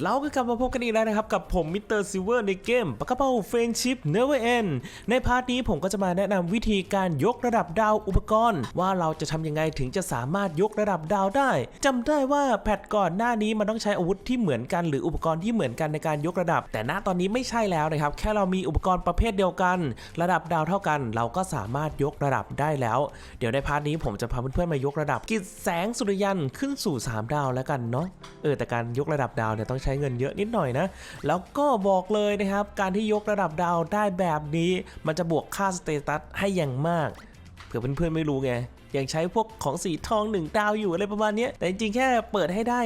เราก็กลับมาพบกันอีกแล้วนะครับ กับผมมิสเตอร์ซิลเวอร์ในเกมปากกระเป๋าเฟรนชิพเนเวอร์เอนในพาร์ทนี้ผมก็จะมาแนะนำวิธีการยกระดับดาวอุปกรณ์ ว่าเราจะทำยังไงถึงจะสามารถยกระดับดาวได้จำได้ว่าแพทก่อนหน้านี้มันต้องใช้อาวุธที่เหมือนกันหรืออุปกรณ์ที่เหมือนกันในการยกระดับ แต่ณตอนนี้ไม่ใช่แล้วนะครับแค่เรามีอุปกรณ์ประเภทเดียวกัน ระดับดาวเท่ากัน เราก็สามารถยกระดับได้แล้ว เดี๋ยวในพาร์ทนี้ผมจะพาเพื่อนๆมายกระดับ กิจแสงสุริยันขึ้นสู่ 3 ดาวแล้วกันเนาะเออแต่การยกระดับดาวเนี่ยต้องใช้เงินเยอะนิดหน่อยนะ แล้วก็บอกเลยนะครับ การที่ยกระดับดาวได้แบบนี้ มันจะบวกค่าสเตตัสให้อย่างมากเผื่อเพื่อนๆไม่รู้ไงยังใช้พวกของสีทองหนึ่งดาวอยู่อะไรประมาณนี้แต่จริงๆแค่เปิดให้ได้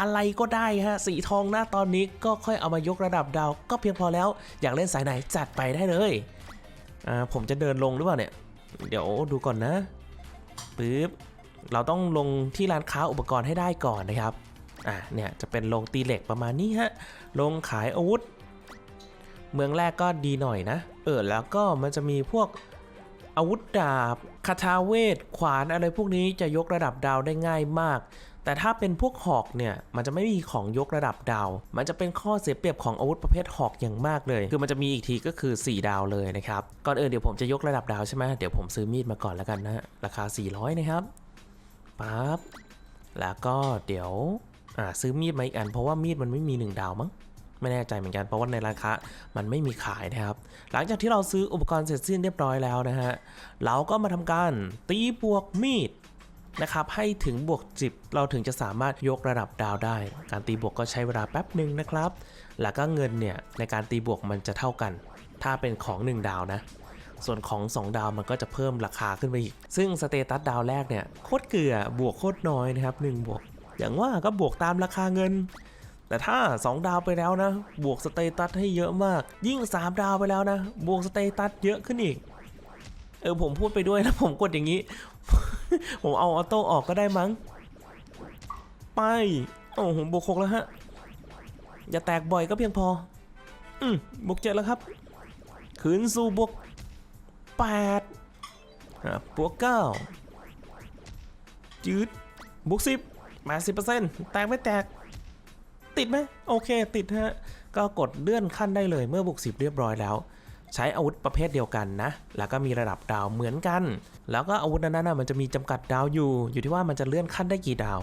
อะไรก็ได้ฮะ สีทองหน้าตอนนี้ก็ค่อยเอามายกระดับดาว ก็เพียงพอแล้ว อยากเล่นสายไหนจัดไปได้เลยอ่าผมจะเดินลงหรือเปล่าเนี่ย เดี๋ยวดูก่อนนะปึ๊บเราต้องลงที่ร้านค้าอุปกรณ์ให้ได้ก่อนนะครับ อะเนี่ยจะเป็นโรงตีเหล็กประมาณนี้ฮะโรงขายอาวุธ เมืองแรกก็ดีหน่อยนะ เออแล้วก็มันจะมีพวกอาวุธดาบคาถาเวท ขวานอะไรพวกนี้จะยกระดับดาวได้ง่ายมาก แต่ถ้าเป็นพวกหอกเนี่ย มันจะไม่มีของยกระดับดาว มันจะเป็นข้อเสียเปรียบของอาวุธประเภทหอกอย่างมากเลย คือมันจะมีอีกทีก็คือ 4 ดาวเลยนะครับ ก่อนอื่นเดี๋ยวผมจะยกระดับดาวใช่ไหมเดี๋ยวผมซื้อมีดมาก่อนแล้วกันนะฮะราคา 400 นะครับ ปั๊บ แล้วก็เดี๋ยว อ่าซื้อมีดมาอีกอันเพราะว่ามีดมันไม่มี 1 ดาวมั้งไม่แน่ใจเหมือนกันเพราะว่าในร้านค้ามันไม่มีขายนะครับ หลังจากที่เราซื้ออุปกรณ์เสร็จสิ้นเรียบร้อยแล้วนะฮะเราก็มาทำการตีบวกมีดนะครับให้ถึงบวกจิบเราถึงจะสามารถยกระดับดาวได้ การตีบวกก็ใช้เวลาแป๊บหนึ่งนะครับ แล้วก็เงินเนี่ยในการตีบวกมันจะเท่ากัน ถ้าเป็นของ 1 ดาวนะ ส่วนของ 2 ดาวมันก็จะเพิ่มราคาขึ้นไปอีก ซึ่งสเตตัสดาวแรกเนี่ยโคตรเกลือบวกโคตรน้อยนะครับ1บวก อย่างว่าก็บวกตามราคาเงิน แต่ถ้า 2 ดาวไปแล้วนะ บวกสเตตัสให้เยอะมาก ยิ่ง 3 ดาวไปแล้วนะ บวกสเตตัสเยอะขึ้นอีก เออผมพูดไปด้วยนะผมกดอย่างนี้ ผมเอาออโต้ออกก็ได้มั้ง ไปโอ้โหบวกหกแล้วฮะ อย่าแตกบ่อยก็เพียงพอ อืมบวกเจ็ดแล้วครับคืนสู่บวกแปดอะบวกเก้าจืดบวกสิบ แปดสิบเปอร์เซ็นต์แตกไม่แตก ติดไหมโอเค ติดฮะ ก็กดเลื่อนขั้นได้เลยเมื่อบวกสิบเรียบร้อยแล้ว ใช้อาวุธประเภทเดียวกันนะ แล้วก็มีระดับดาวเหมือนกัน แล้วก็อาวุธนั้นนะมันจะมีจำกัดดาวอยู่ อยู่ที่ว่ามันจะเลื่อนขั้นได้กี่ดาว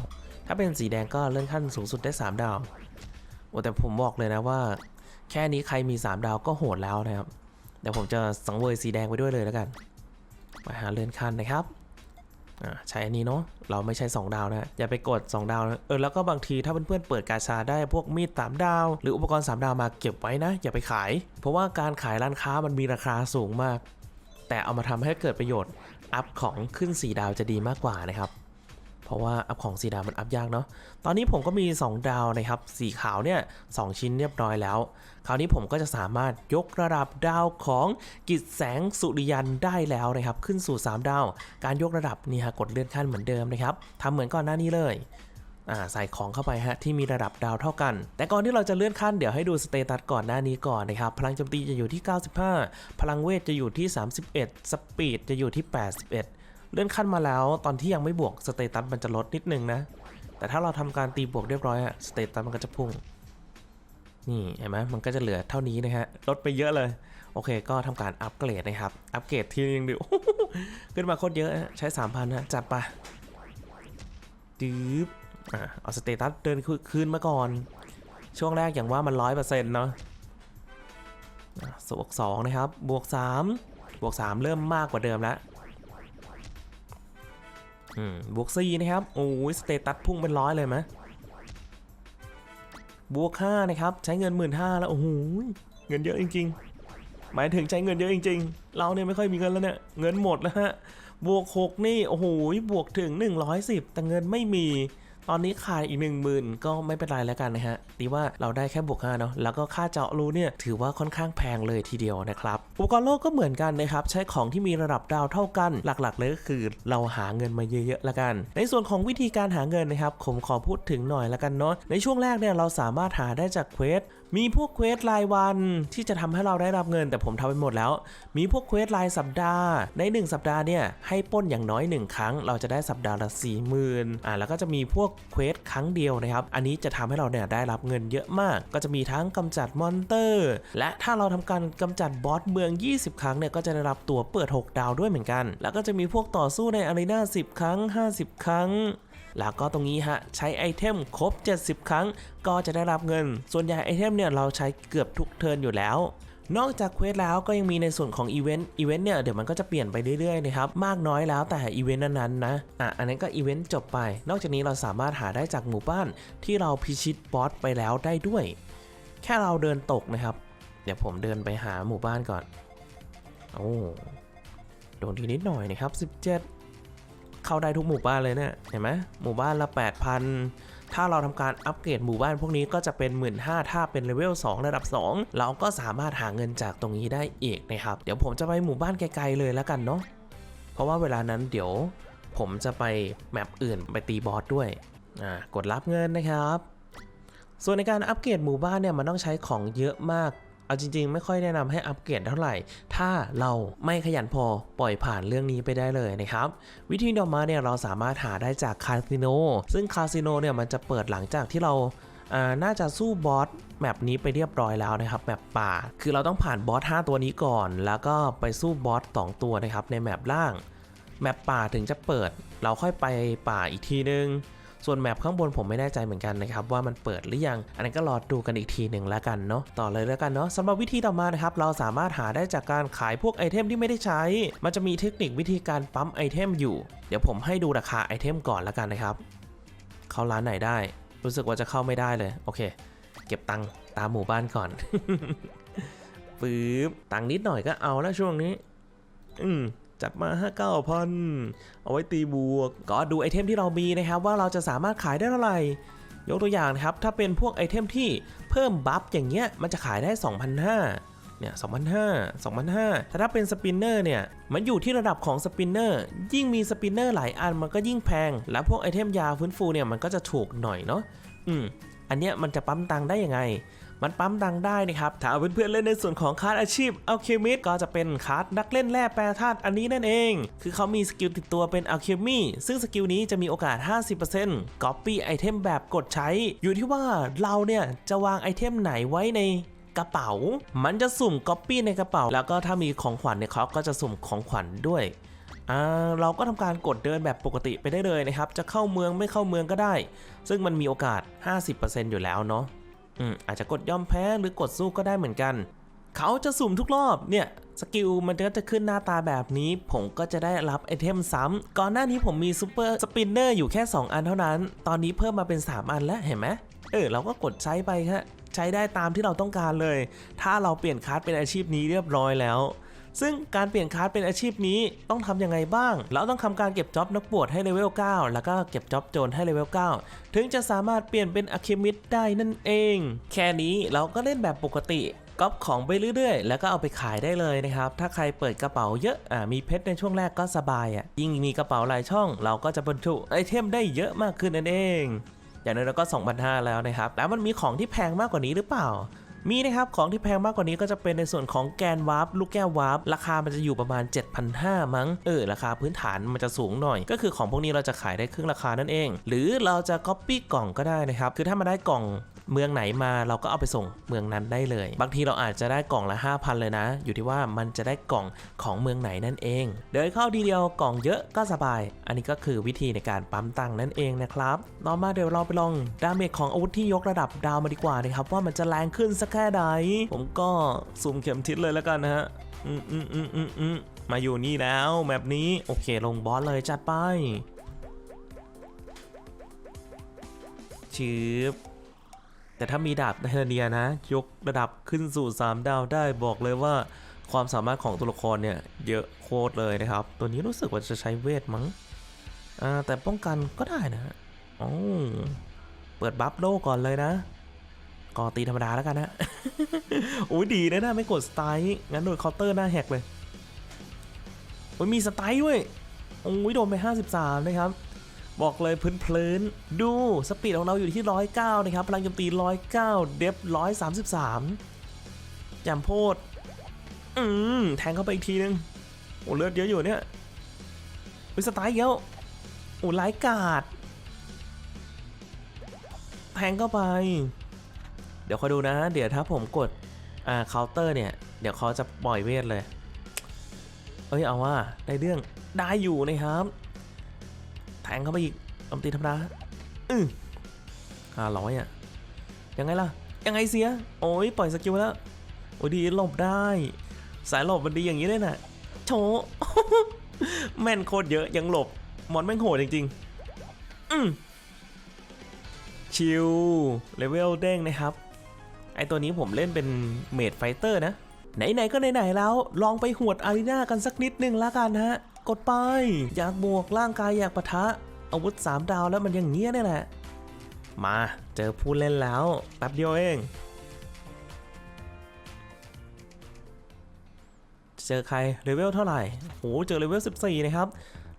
ถ้าเป็นสีแดงก็เลื่อนขั้นสูงสุดได้ 3 ดาวโอ้แต่ผมบอกเลยนะว่า แค่นี้ใครมี 3 ดาวก็โหดแล้วนะครับเดี๋ยวผมจะสังเวยสีแดงไปด้วยเลยแล้วกันมาหาเลื่อนขั้นนะครับ ใช้อันนี้เนาะเราไม่ใช่ 2 ดาวนะอย่าไปกด 2 ดาวนะเออแล้วก็บางทีถ้าเพื่อนๆเปิดกาชาได้พวกมีดสามดาว หรืออุปกรณ์ 3 ดาวมาเก็บไว้นะ อย่าไปขาย เพราะว่าการขายร้านค้ามันมีราคาสูงมาก แต่เอามาทำให้เกิดประโยชน์อัพของขึ้น 4 ดาวจะดีมากกว่านะครับ เพราะว่าอัพของสีดาวมันอัพยากเนาะ ตอนนี้ผมก็มี 2 ดาวนะครับ สีขาวเนี่ยสองชิ้นเรียบร้อยแล้ว คราวนี้ผมก็จะสามารถยกระดับดาวของกิจแสงสุริยันได้แล้วนะครับ ขึ้นสู่ 3 ดาว การยกระดับนี่ฮะกดเลื่อนขั้นเหมือนเดิมนะครับทำเหมือนก่อนหน้านี้เลยใส่ของเข้าไปฮะที่มีระดับดาวเท่ากัน แต่ก่อนที่เราจะเลื่อนขั้นเดี๋ยวให้ดูสเตตัสก่อนหน้านี้ก่อนนะครับ พลังโจมตีจะอยู่ที่ 95 พลังเวทจะอยู่ที่ 31 สปีดจะอยู่ที่ 81 เลื่อนขั้นมาแล้ว ตอนที่ยังไม่บวกสเตตัสมันจะลดนิดนึงนะ แต่ถ้าเราทำการตีบวกเรียบร้อยอะสเตตัสมันก็จะพุ่ง นี่เห็นไหมมันก็จะเหลือเท่านี้นะฮะ ลดไปเยอะเลย โอเค ก็ทำการอัปเกรดนะครับ อัปเกรดทีนึงดิขึ้นมาโคตรเยอะใช้3,000นะจัดไปดื๊บอะเอาสเตตัสเดินคืนมาก่อน ช่วงแรกอย่างว่ามันร้อยเปอร์เซ็นต์เนาะบวกสองนะครับ บวกสามบวกสามเริ่มมากกว่าเดิมแล้ว บวก4นะครับ โอ้ยสเตตัสพุ่งเป็นร้อยเลยไหมบวก5นะครับ ใช้เงิน 1 5ื่นแล้ว โอ้โห เงินเยอะจริง ๆ หมายถึงใช้เงินเยอะจริง ๆ เราเนี่ยไม่ค่อยมีเงินแล้วเนี่ย เงินหมดแล้วฮะ บวก 6 นี่ โอ้โห บวกถึง 110 แต่เงินไม่มี ตอนนี้ขาดอีก 1 0,000 ก็ไม่เป็นไรแล้วกันนะฮะตีว่าเราได้แค่บวก5เนาะแล้วก็ค่าเจาะรูเนี่ยถือว่าค่อนข้างแพงเลยทีเดียวนะครับอุปกรณ์โลกก็เหมือนกันนะครับใช้ของที่มีระดับดาวเท่ากันหลักๆเลยก็คือเราหาเงินมาเยอะๆแล้วกัน ในส่วนของวิธีการหาเงินนะครับผมขอพูดถึงหน่อยละกันเนาะในช่วงแรกเนี่ยเราสามารถหาได้จากเควสมีพวกเควสรายวันที่จะทำให้เราได้รับเงิน แต่ผมทำไปหมดแล้ว มีพวกเควสรายสัปดาห์ ใน 1 สัปดาห์เนี่ยให้ป้นอย่างน้อย 1 ครั้ง เราจะได้สัปดาห์ละ4 0,000อ่าแล้วก็จะมีพวกเควสครั้งเดียวนะครับ อันนี้จะทำให้เราเนี่ยได้รับเงินเยอะมาก ก็จะมีทั้งกำจัดมอนเตอร์ และถ้าเราทำการกำจัดบอสเมือง 20 ครั้งเนี่ยก็จะได้รับตัวเปิด 6 ดาวด้วยเหมือนกัน แล้วก็จะมีพวกต่อสู้ในอารีนา10 ครั้ง 50 ครั้ง แล้วก็ตรงนี้ฮะใช้ไอเทมครบ 70 ครั้ง ก็จะได้รับเงิน ส่วนใหญ่ไอเทมเนี่ยเราใช้เกือบทุกเทิร์นอยู่แล้วนอกจากเควสแล้วก็ยังมีในส่วนของอีเวนต์อีเวนต์เนี่ยเดี๋ยวมันก็จะเปลี่ยนไปเรื่อยๆนะครับมากน้อยแล้วแต่อีเวนต์นั้นๆนะอะอันนั้นก็อีเวนต์จบไป นอกจากนี้เราสามารถหาได้จากหมู่บ้านที่เราพิชิตบอสไปแล้วได้ด้วย แค่เราเดินตกนะครับ เดี๋ยวผมเดินไปหาหมู่บ้านก่อนโอ้โดนทีนิดหน่อยนะครับ 17 เข้าได้ทุกหมู่บ้านเลยเนี่ยเห็นไหมหมู่บ้านละ 8,000 ถ้าเราทำการอัปเกรดหมู่บ้านพวกนี้ก็จะเป็น 1 5ื่นถ้าเป็นเลเวล2ระดับ 2 เราก็สามารถหาเงินจากตรงนี้ได้อีกนะครับ เดี๋ยวผมจะไปหมู่บ้านไกลๆเลยแล้วกันเนาะเพราะว่าเวลานั้นเดี๋ยวผมจะไปแมปอื่นไปตีบอสด้วยอ่ากดรับเงินนะครับส่วนในการอัปเกรดหมู่บ้านเนี่ยมันต้องใช้ของเยอะมาก เอาจริง ๆ ไม่ค่อยแนะนำให้อัปเกรดเท่าไหร่ ถ้าเราไม่ขยันพอปล่อยผ่านเรื่องนี้ไปได้เลยนะครับ วิธีต่อมาเนี่ยเราสามารถหาได้จากคาสิโนซึ่งคาสิโนเนี่ยมันจะเปิดหลังจากที่เราอ่าน่าจะสู้บอสแมปนี้ไปเรียบร้อยแล้วนะครับแมปป่า คือเราต้องผ่านบอส5ตัวนี้ก่อน แล้วก็ไปสู้บอส2ตัวนะครับในแมปล่างแมปป่าถึงจะเปิด เราค่อยไปป่าอีกทีนึง ส่วนแมปข้างบนผมไม่แน่ใจเหมือนกันนะครับว่ามันเปิดหรือยัง อันนั้นก็รอดูกันอีกทีหนึ่งแล้วกันเนาะต่อเลยแล้วกันเนาะสำหรับวิธีต่อมานะครับเราสามารถหาได้จากการขายพวกไอเทมที่ไม่ได้ใช้ มันจะมีเทคนิควิธีการปั๊มไอเทมอยู่ เดี๋ยวผมให้ดูราคาไอเทมก่อนแล้วกันนะครับเข้าร้านไหนได้ รู้สึกว่าจะเข้าไม่ได้เลยโอเค เก็บตังค์ตามหมู่บ้านก่อนปึ๊บตังค์นิดหน่อยก็เอาแล้วช่วงนี้ อืม จัดมา5 9 0 0 0 เอาไว้ตีบวก ก็ดูไอเทมที่เรามีนะครับ ว่าเราจะสามารถขายได้เท่าไหร่ ยกตัวอย่างนะครับ ถ้าเป็นพวกไอเทมที่เพิ่มบัฟอย่างเงี้ย มันจะขายได้ 2,500 เนี่ย2,500 2,500 แต่ถ้าเป็นสปินเนอร์เนี่ย มันอยู่ที่ระดับของสปินเนอร์ ยิ่งมีสปินเนอร์หลายอันมันก็ยิ่งแพง และพวกไอเทมยาฟื้นฟูเนี่ยมันก็จะถูกหน่อยเนาะ อืม อันเนี้ยมันจะปั๊มตังได้ยังไง มันปั๊มตังได้นะครับ ถ้าเพื่อนๆเล่นในส่วนของคาร์ดอาชีพอัลเคมิสก็จะเป็นคาร์ดนักเล่นแร่แปรธาตุอันนี้นั่นเอง คือเขามีสกิลติดตัวเป็นอัลเคมีซึ่งสกิลนี้จะมีโอกาส 50% Copy ไอเทมแบบกดใช้ อยู่ที่ว่าเราเนี่ยจะวางไอเทมไหนไว้ในกระเป๋า มันจะสุ่มก๊อปปี้ในกระเป๋า แล้วก็ถ้ามีของขวัญเนี่ยเขาก็จะสุ่มของขวัญด้วย อ่าเราก็ทำการกดเดินแบบปกติไปได้เลยนะครับ จะเข้าเมืองไม่เข้าเมืองก็ได้ ซึ่งมันมีโอกาส 50%อยู่แล้วเนาะอืมอาจจะกดยอมแพ้หรือกดสู้ก็ได้เหมือนกัน เขาจะสุ่มทุกรอบเนี่ยสกิลมันก็จะขึ้นหน้าตาแบบนี้ ผมก็จะได้รับไอเทมซ้ำก่อนหน้านี้ผมมีซูเปอร์สปินเนอร์อยู่แค่ 2 อันเท่านั้น ตอนนี้เพิ่มมาเป็น 3 อันแล้วเห็นไหมเออเราก็กดใช้ไปครับใช้ได้ตามที่เราต้องการเลย ถ้าเราเปลี่ยนคลาสเป็นอาชีพนี้เรียบร้อยแล้ว ซึ่งการเปลี่ยนคลาสเป็นอาชีพนี้ต้องทำยังไงบ้าง เราต้องทำการเก็บจ็อบนักบวชให้เลเวล 9 แล้วก็เก็บจ็อบโจรให้เลเวล 9 ถึงจะสามารถเปลี่ยนเป็นอะเคมิดได้นั่นเอง แค่นี้เราก็เล่นแบบปกติก๊อปของไปเรื่อยๆ แล้วก็เอาไปขายได้เลยนะครับ ถ้าใครเปิดกระเป๋าเยอะอ่ามีเพชรในช่วงแรกก็สบายอะ ยิ่งมีกระเป๋าหลายช่อง เราก็จะบรรจุไอเทมได้เยอะมากขึ้นนั่นเอง อย่างน้อยเราก็2,500แล้วนะครับ แล้วมันมีของที่แพงมากกว่านี้หรือเปล่า มีนะครับของที่แพงมากกว่านี้ก็จะเป็นในส่วนของแกนวาร์ปลูกแก้ววาร์ปราคามันจะอยู่ประมาณ 7,500 มั้งเออราคาพื้นฐานมันจะสูงหน่อย ก็คือของพวกนี้เราจะขายได้ครึ่งราคานั่นเอง หรือเราจะก๊อปปี้กล่องก็ได้นะครับคือถ้ามาได้กล่อง เมืองไหนมาเราก็เอาไปส่งเมืองนั้นได้เลย บางทีเราอาจจะได้กล่องละ 5,000 เลยนะ อยู่ที่ว่ามันจะได้กล่องของเมืองไหนนั่นเอง เดินเข้าทีเดียวกล่องเยอะก็สบาย อันนี้ก็คือวิธีในการปั๊มตังค์นั่นเองนะครับต่อมาเดี๋ยวเราไปลองดาเมจของอาวุธที่ยกระดับดาวมาดีกว่านะครับว่ามันจะแรงขึ้นสักแค่ใดผมก็สุ่มเข็มทิศเลยแล้วกันนะฮะอืมอืมอืมอืมอืมมาอยู่นี่แล้วแบบนี้โอเคลงบอสเลยจัดไปชืบ แต่ถ้ามีดาบเทเนียนะ ยกระดับขึ้นสู่ 3 ดาวได้บอกเลยว่า ความสามารถของตัวละครเนี่ย เยอะโคตรเลยนะครับ ตัวนี้รู้สึกว่าจะใช้เวทมั้งอ่าแต่ป้องกันก็ได้นะโอ้เปิดบัฟโลก่อนเลยนะก็ตีธรรมดาแล้วกันนะโอ้ยดีนะนะไม่กดสไตล์งั้นโดนเคาน์เตอร์หน้าแหกเลยโอ้ยมีสไตล์ด้วยโอ้ยโดนไป 53 นะครับ บอกเลยพื้นๆดู สปีดของเราอยู่ที่ 109 นะครับ พลังโจมตี 109 เดฟ133จำโพดอืมแทงเข้าไปอีกทีนึง โอ้เลือดเยอะอยู่เนี่ยวิสไตล์เยอะโอ้ไลายกาด แทงเข้าไป เดี๋ยวคอยดูนะ เดี๋ยวถ้าผมกด อ่าเคาน์เตอร์เนี่ย เดี๋ยวเขาจะปล่อยเวทเลย เอ้ยเอาว่าได้เรื่องได้อยู่นะครับ แทงเข้าไปอีกลำตีธรรมดาอือห้าร้อยอะ ยังไงล่ะ ยังไงเสีย โอ้ยปล่อยสกิลแล้ว โอ้ยดีหลบได้ สายหลบมันดีอย่างนี้เลยน่ะโชแม่นโคตรเยอะยังหลบ มอนแม่งโหดจริงๆ อืมชิลเลเวลเด้งนะครับ ไอตัวนี้ผมเล่นเป็นเมดไฟเตอร์นะ ไหนๆก็ไหนๆแล้ว ลองไปหวดอารีนากันสักนิดนึงละกันฮะ กดไป อยากบวกร่างกายอยากปะทะ อาวุธ 3 ดาวแล้วมันอย่างเงี้ยนี่แหละ มาเจอผู้เล่นแล้ว แป๊บเดียวเอง เจอใครเลเวลเท่าไหร่โหเจอเลเวล 14 นะครับ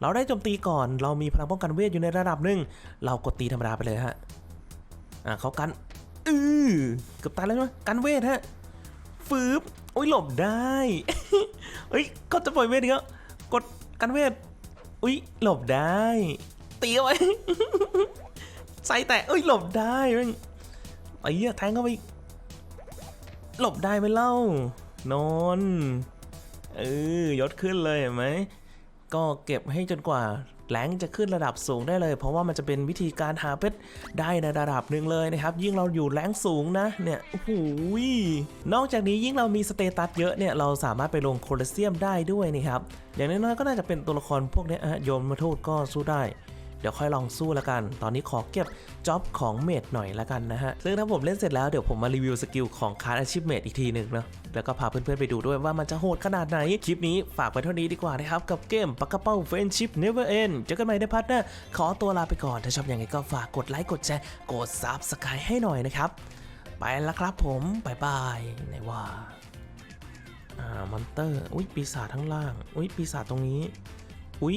เราได้โจมตีก่อนเรามีพลังป้องกันเวทอยู่ในระดับหนึ่งเรากดตีธรรมดาไปเลยฮะอะเขากันอือเกือบตายแล้วใช่ไหมกันเวทฮะฟืบโอ้ยหลบได้ เฮ้ยก็จะปล่อยเวทอีกแล้วกด กันเวท อุ้ยหลบได้ ตีเอาไว้ใส่แต่เอ้ย หลบได้แม่งไอ้เหี้ยแทงเข้าไปหลบได้ไหมเล่า นอน เออยศขึ้นเลยเห็นไหม ก็เก็บให้จนกว่า แหลงจะขึ้นระดับสูงได้เลย เพราะว่ามันจะเป็นวิธีการหาเพชรได้ในระดับหนึ่งเลยนะครับ ยิ่งเราอยู่แหลงสูงนะเนี่ยโอ้โหยนอกจากนี้ยิ่งเรามีสเตตัสเยอะเนี่ยเราสามารถไปลงโคลอสเซียมได้ด้วยนะครับอย่างน้อยๆก็น่าจะเป็นตัวละครพวกนี้ฮะโยมมาโทษก็สู้ได้ เดี๋ยวค่อยลองสู้ละกัน ตอนนี้ขอเก็บจ็อบของเมดหน่อยละกันนะฮะ ซึ่งถ้าผมเล่นเสร็จแล้วเดี๋ยวผมมารีวิวสกิลของคาร์ดอาชีพเมดอีกทีหนึ่งเนาะแล้วก็พาเพื่อนๆไปดูด้วยว่ามันจะโหดขนาดไหน คลิปนี้ฝากไปเท่านี้ดีกว่านะครับ กับเกมปักกระเป้าเฟนชิพเนเวอร์เอนเจอกันใหม่ในพาร์ทหน้าขอตัวลาไปก่อนถ้าชอบยังไงก็ฝากกดไลค์กดแชร์กดซับสไครต์ให้หน่อยนะครับไปแล้วครับผมบายบายไหนว่าอ่ามอนเตอร์ อุ้ยปีศาจทั้งล่าง อุ้ยปีศาจตรงนี้ อุ้ย